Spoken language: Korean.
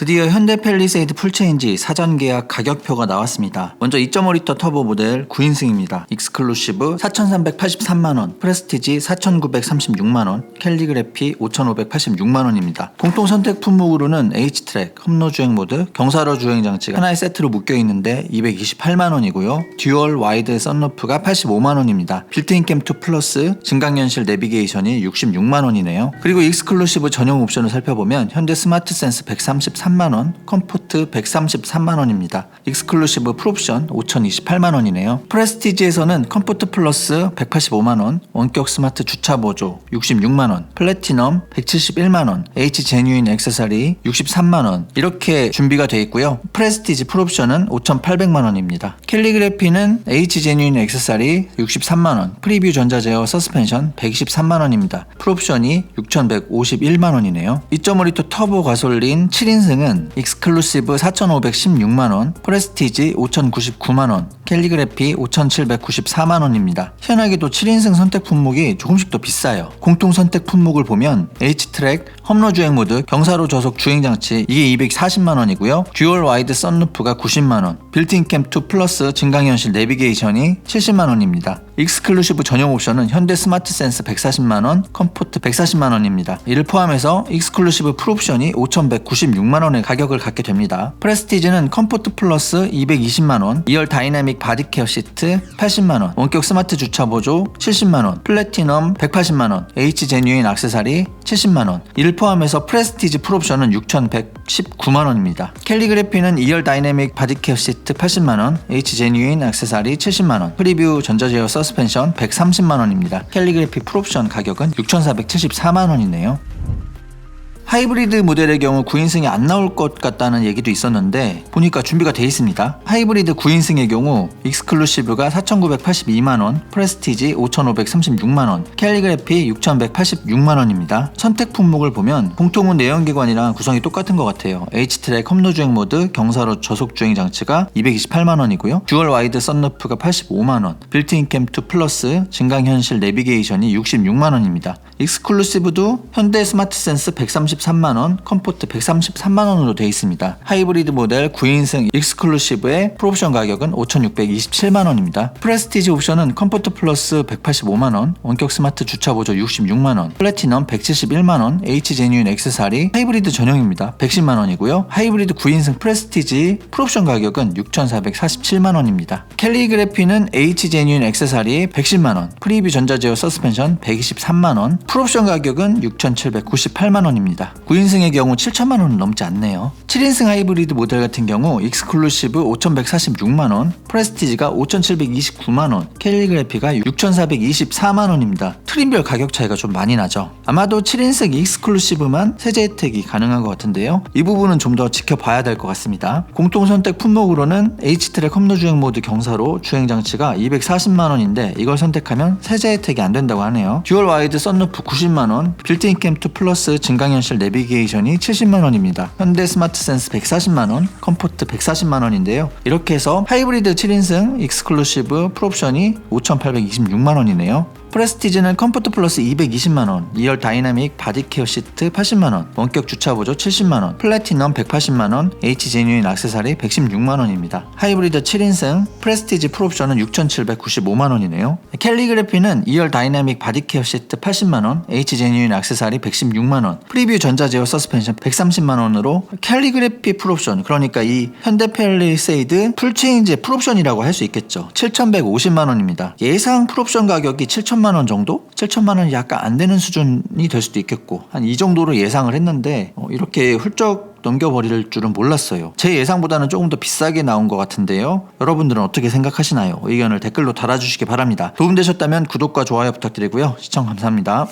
드디어 현대 펠리세이드 풀체인지 사전 계약 가격표가 나왔습니다. 먼저 2.5리터 터보 모델 9인승입니다. 익스클루시브 4,383만원, 프레스티지 4,936만원, 캘리그래피 5,586만원입니다. 공통 선택 품목으로는 H트랙, 험로 주행 모드, 경사로 주행 장치가 하나의 세트로 묶여 있는데 228만원이고요. 듀얼 와이드 썬루프가 85만원입니다. 빌트인 캠2 플러스, 증강현실 내비게이션이 66만원이네요. 그리고 익스클루시브 전용 옵션을 살펴보면 현대 스마트 센스 133 만원, 컴포트 133만원입니다. 익스클루시브 풀옵션 5,028만원이네요. 프레스티지에서는 컴포트 플러스 185만원, 원격 스마트 주차 보조 66만원, 플래티넘 171만원, H 제뉴인 액세서리 63만원 이렇게 준비가 되어 있고요. 프레스티지 풀옵션은 5,800만원입니다. 캘리그래피는 H 제뉴인 액세서리 63만원, 프리뷰 전자 제어 서스펜션 123만원입니다. 풀옵션이 6,151만원이네요. 2.5리터 터보 가솔린 7인승 은 익스클루시브 4,516만원, 프레스티지 5,099만원, 캘리그래피 5,794만원입니다. 희한하게도 7인승 선택 품목이 조금씩 더 비싸요. 공통 선택 품목을 보면 H트랙, 험로 주행 모드, 경사로 저속 주행 장치 이게 240만원이고요. 듀얼 와이드 썬루프가 90만원, 빌트인 캠2 플러스 증강현실 내비게이션이 70만원입니다. 익스클루시브 전용 옵션은 현대 스마트 센스 140만원, 컴포트 140만원입니다. 이를 포함해서 익스클루시브 풀옵션이 5,196만원의 가격을 갖게 됩니다. 프레스티지는 컴포트 플러스 220만원, 2열 다이나믹 바디케어 시트 80만원, 원격 스마트 주차 보조 70만원, 플래티넘 180만원, H 제뉴인 악세사리 70만원. 이를 포함해서 프레스티지 풀옵션은 6,119만원입니다. 캘리그래피는 2열 다이내믹 바디케어 시트 80만원, H 제뉴인 액세서리 70만원, 프리뷰 전자제어 서스펜션 130만원입니다. 캘리그래피 풀옵션 가격은 6,474만원이네요. 하이브리드 모델의 경우 9인승이 안 나올 것 같다는 얘기도 있었는데 보니까 준비가 돼 있습니다. 하이브리드 9인승의 경우 익스클루시브가 4,982만원, 프레스티지 5,536만원, 캘리그래피 6,186만원입니다. 선택 품목을 보면 공통은 내연기관이랑 구성이 똑같은 것 같아요. H트랙 험로주행 모드, 경사로 저속주행 장치가 228만원이고요. 듀얼 와이드 썬루프가 85만원, 빌트인 캠2 플러스, 증강현실 내비게이션이 66만원입니다. 익스클루시브도 현대 스마트 센스 133만원, 컴포트 133만원으로 되어 있습니다. 하이브리드 모델 9인승 익스클루시브의 풀옵션 가격은 5,627만원입니다. 프레스티지 옵션은 컴포트 플러스 185만원, 원격 스마트 주차 보조 66만원, 플래티넘 171만원, H 제뉴인 액세서리 하이브리드 전용입니다. 110만원이고요. 하이브리드 9인승 프레스티지 풀옵션 가격은 6,447만원입니다. 캘리그래피는 H 제뉴인 액세서리 110만원, 프리뷰 전자제어 서스펜션 123만원, 풀옵션 가격은 6,798만원입니다. 9인승의 경우 7천만 원은 넘지 않네요. 7인승 하이브리드 모델 같은 경우 익스클루시브 5,146만 원, 프레스티지가 5,729만 원, 캘리그래피가 6,424만 원입니다. 트림별 가격 차이가 좀 많이 나죠. 아마도 7인승 익스클루시브만 세제 혜택이 가능한 것 같은데요. 이 부분은 좀 더 지켜봐야 될 것 같습니다. 공통 선택 품목으로는 H트랙 험로 주행 모드 경사로 주행 장치가 240만 원인데 이걸 선택하면 세제 혜택이 안 된다고 하네요. 듀얼 와이드 썬루프 90만 원, 빌트인 캠2 플러스 증강현실 내비게이션이 70만 원입니다. 현대 스마트 센스 140만 원, 컴포트 140만 원인데요. 이렇게 해서 하이브리드 7인승 익스클루시브 풀옵션이 5,826만 원이네요. 프레스티지는 컴포트 플러스 220만원, 2열 다이나믹 바디케어 시트 80만원, 원격 주차 보조 70만원, 플래티넘 180만원, H 제뉴인 악세사리 116만원입니다. 하이브리드 7인승 프레스티지 풀옵션은 6,795만원이네요. 캘리그래피는 2열 다이나믹 바디케어 시트 80만원, H 제뉴인 악세사리 116만원, 프리뷰 전자제어 서스펜션 130만원으로 캘리그래피 풀옵션, 그러니까 이 현대 펠리세이드 풀체인지의 풀옵션이라고 할 수 있겠죠. 7,150만원입니다. 예상 풀옵션 가격이 7,000만 원 정도? 7천만 원이 약간 안 되는 수준이 될 수도 있겠고 한 이 정도로 예상을 했는데 어, 이렇게 훌쩍 넘겨버릴 줄은 몰랐어요. 제 예상보다는 조금 더 비싸게 나온 것 같은데요. 여러분들은 어떻게 생각하시나요? 의견을 댓글로 달아주시기 바랍니다. 도움되셨다면 구독과 좋아요 부탁드리고요. 시청 감사합니다.